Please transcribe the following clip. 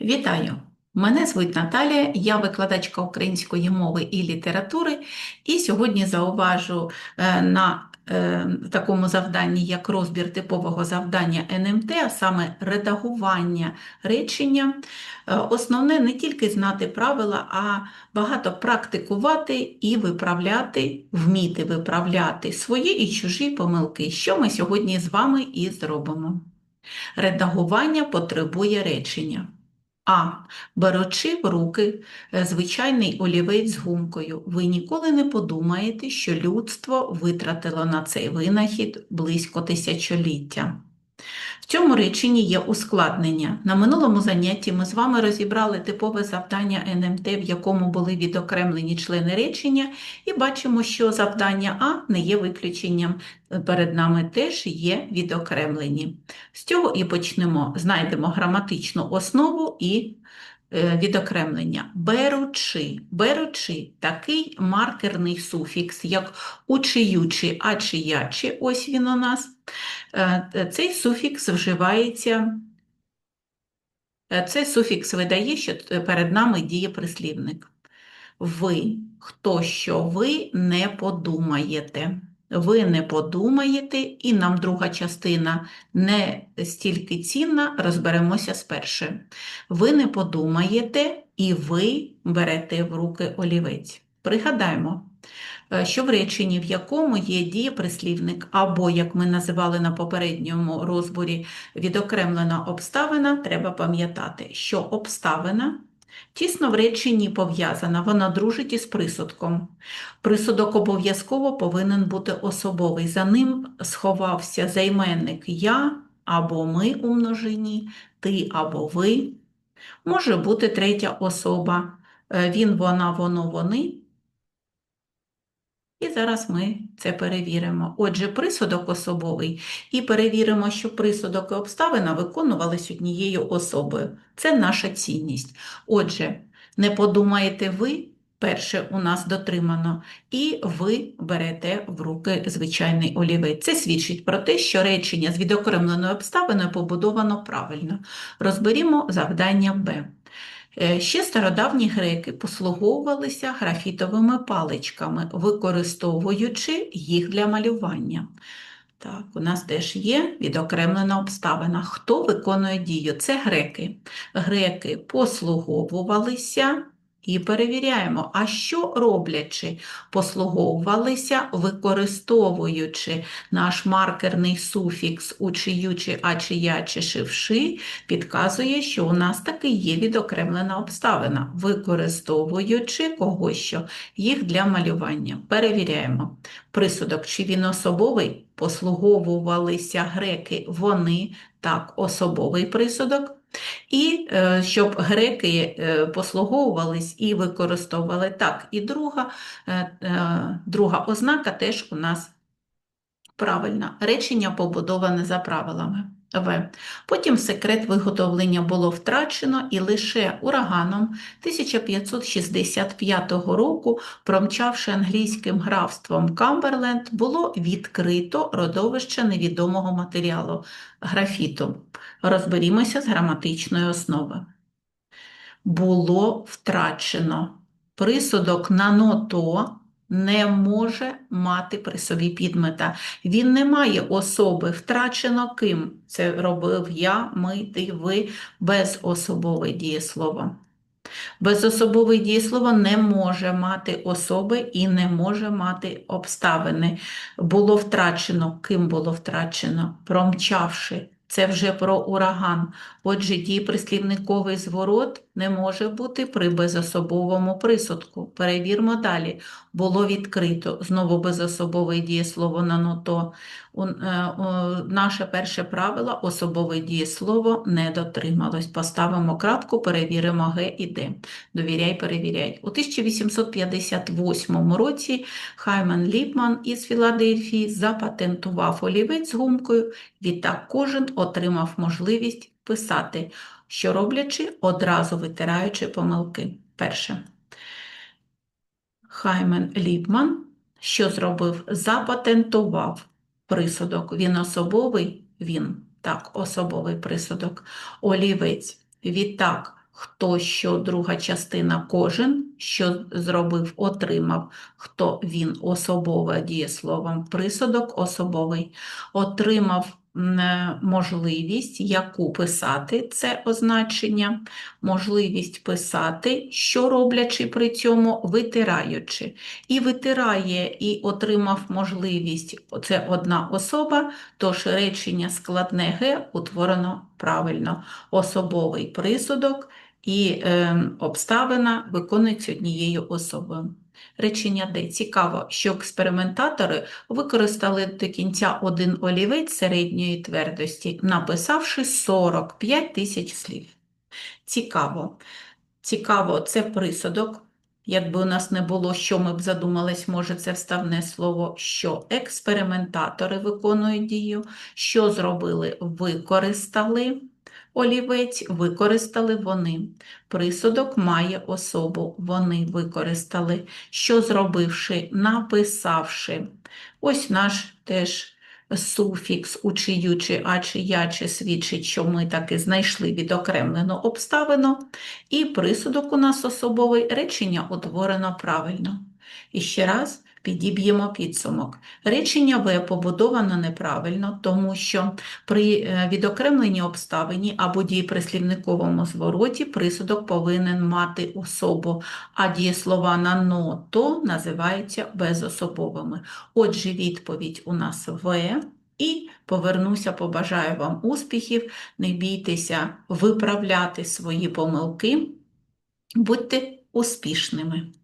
Вітаю! Мене звуть Наталія, я викладачка української мови і літератури, і сьогодні зауважу е, на е, такому завданні, як розбір типового завдання НМТ, а саме редагування речення. Е, Основне не тільки знати правила, а багато практикувати і виправляти, вміти виправляти свої і чужі помилки, що ми сьогодні з вами і зробимо. Редагування потребує речення. А. Беручи в руки е, звичайний олівець з гумкою, ви ніколи не подумаєте, що людство витратило на цей винахід близько тисячоліття. В цьому реченні є ускладнення. На минулому занятті ми з вами розібрали типове завдання НМТ, в якому були відокремлені члени речення, і бачимо, що завдання А не є виключенням. Перед нами теж є відокремлені. З цього і почнемо. Знайдемо граматичну основу і відокремлення. Беручи, беручи такий маркерний суфікс, як учиючи, а чиячи, ось він у нас. Е, Цей суфікс вживається, е, цей суфікс видає, що перед нами діє прислівник. Ви, хто що ви не подумаєте. Ви не подумаєте, і нам друга частина не стільки цінна, розберемося з першою. Ви не подумаєте, і ви берете в руки олівець. Пригадаємо, е, що в реченні, в якому є дієприслівник, або, як ми називали на попередньому розборі, відокремлена обставина, треба пам'ятати, що обставина тісно в реченні пов'язана, вона дружить із присудком. Присудок обов'язково повинен бути особовий. За ним сховався займенник я або ми у множині, ти або ви. Може бути третя особа. Е, Він, вона, воно, вони. І зараз ми це перевіримо. Отже, присудок особовий, і перевіримо, що присудок і обставина виконувались однією особою. Це наша цінність. Отже, не подумаєте ви, перше у нас дотримано, і ви берете в руки звичайний олівець. Це свідчить про те, що речення з відокремленою обставиною побудовано правильно. Розберімо завдання Б. Е, Ще стародавні греки послуговувалися графітовими паличками, використовуючи їх для малювання. Так, у нас теж є відокремлена обставина. Хто виконує дію? Це греки. Греки послуговувалися і перевіряємо, а що роблячи? Послуговувалися, використовуючи наш маркерний суфікс учиючи, а чи я, чи шивши, підказує, що у нас таки є відокремлена обставина, використовуючи кого що їх для малювання. Перевіряємо. Присудок, чи він особовий, послуговувалися греки, вони так, особовий присудок. І е, щоб греки е, послуговувались і використовували так. І друга, е, друга ознака теж у нас правильна. Речення побудоване за правилами. В. Потім секрет виготовлення було втрачено і лише ураганом 1565 року, промчавши англійським графством Камберленд, було відкрито родовище невідомого матеріалу графіту. Розберімося з граматичної основи. Було втрачено. Присудок на ното не може мати при собі підмета. Він не має особи, втрачено ким. Це робив я, ми, ти, ви, безособове дієслово. Безособове дієслово не може мати особи і не може мати обставини. Було втрачено, ким було втрачено, промчавши. Це вже про ураган. Отже, дієприслівниковий зворот не може бути при безособовому присудку. Перевірмо далі. Було відкрито. Знову безособове дієслово на ното. Е, наше перше правило особове дієслово не дотрималось. Поставимо крапку, перевіримо Г і Д. Довіряй, перевіряй. У 1858 році Хайман Ліпман із Філадельфії запатентував олівець з гумкою. Відтак кожен отримав можливість писати, що роблячи, одразу витираючи помилки. Перше. Хаймен Ліпман, що зробив? Запатентував присудок. Він особовий, він, так, особовий присудок. Олівець. Відтак, хто що, друга частина кожен, що зробив, отримав, хто він особове дієсловом, присудок особовий, отримав можливість, яку писати це означення, можливість писати, що роблячи при цьому, витираючи. І витирає, і отримав можливість, це одна особа, тож речення складне Г утворено правильно. Особовий присудок і е, обставина виконується однією особою. Речення Д. Цікаво, що експериментатори використали до кінця один олівець середньої твердості, написавши 45 тисяч слів. Цікаво. Цікаво, це присудок. Якби у нас не було, що ми б задумались, може це вставне слово, що експериментатори виконують дію, що зробили, використали олівець, використали вони. Присудок має особу, вони використали, що зробивши, написавши. Ось наш теж суфікс у а, чи я, чи свідчить, що ми таки знайшли відокремлену обставину, і присудок у нас особовий речення утворено правильно. І ще раз підіб'ємо підсумок. Речення В побудовано неправильно, тому що при е, відокремленні обставині або дієприслівниковому звороті присудок повинен мати особу, а дієслова на но, то називаються безособовими. Отже, відповідь у нас В. І повернуся, побажаю вам успіхів, не бійтеся виправляти свої помилки, будьте успішними.